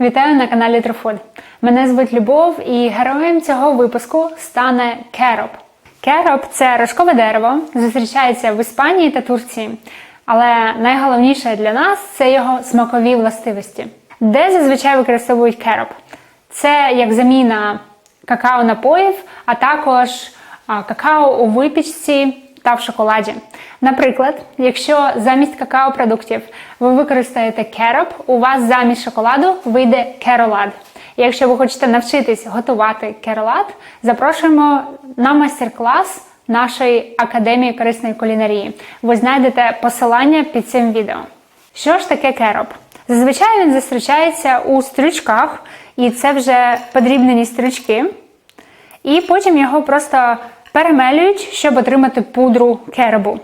Вітаю на каналі Труфуд. Мене звуть Любов, і героєм цього випуску стане кероб. Кероб це рожкове дерево, зустрічається в Іспанії та Турції. Але найголовніше для нас це його смакові властивості. Де зазвичай використовують кероб? Це як заміна какао-напоїв, а також какао у випічці та в шоколаді. Наприклад, якщо замість какао-продуктів ви використаєте кероб, у вас замість шоколаду вийде керолад. Якщо ви хочете навчитись готувати керолад, запрошуємо на майстер-клас нашої академії корисної кулінарії. Ви знайдете посилання під цим відео. Що ж таке кероб? Зазвичай він зустрічається у стрючках, і це вже подрібнені стрючки. І потім його просто перемелюють, щоб отримати пудру керебу.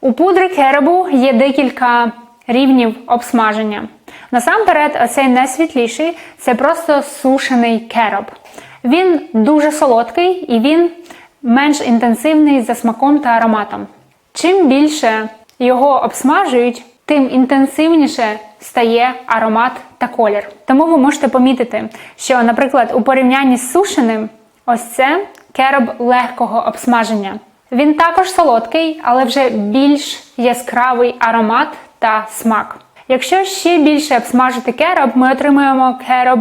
У пудри керебу є декілька рівнів обсмаження. Насамперед, оцей найсвітліший це просто сушений кероб. Він дуже солодкий і він менш інтенсивний за смаком та ароматом. Чим більше його обсмажують, тим інтенсивніше стає аромат та колір. Тому ви можете помітити, що, наприклад, у порівнянні з сушеним, ось це кероб легкого обсмаження. Він також солодкий, але вже більш яскравий аромат та смак. Якщо ще більше обсмажити кероб, ми отримуємо кероб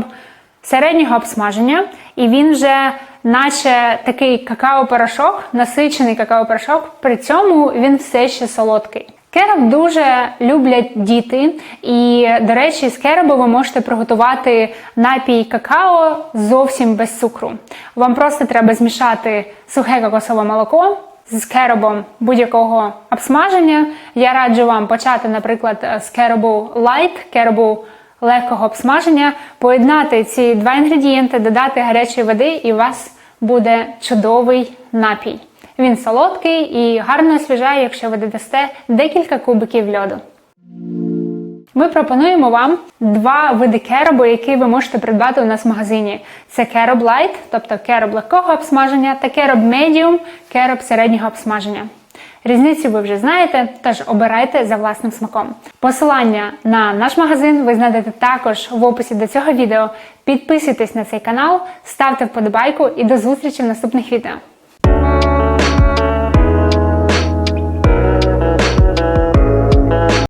середнього обсмаження, і він вже наче такий какао-порошок, насичений какао-порошок, при цьому він все ще солодкий. Кероб дуже люблять діти, і, до речі, з керобу ви можете приготувати напій какао зовсім без цукру. Вам просто треба змішати сухе кокосове молоко з керобом будь-якого обсмаження. Я раджу вам почати, наприклад, з керобу light, керобу легкого обсмаження, поєднати ці два інгредієнти, додати гарячої води, і у вас буде чудовий напій. Він солодкий і гарно освіжає, якщо ви додасте декілька кубиків льоду. Ми пропонуємо вам два види керобу, які ви можете придбати у нас в магазині. Це кероб Light, тобто кероб легкого обсмаження, та кероб Medium, кероб середнього обсмаження. Різницю ви вже знаєте, тож обирайте за власним смаком. Посилання на наш магазин ви знайдете також в описі до цього відео. Підписуйтесь на цей канал, ставте вподобайку і до зустрічі в наступних відео.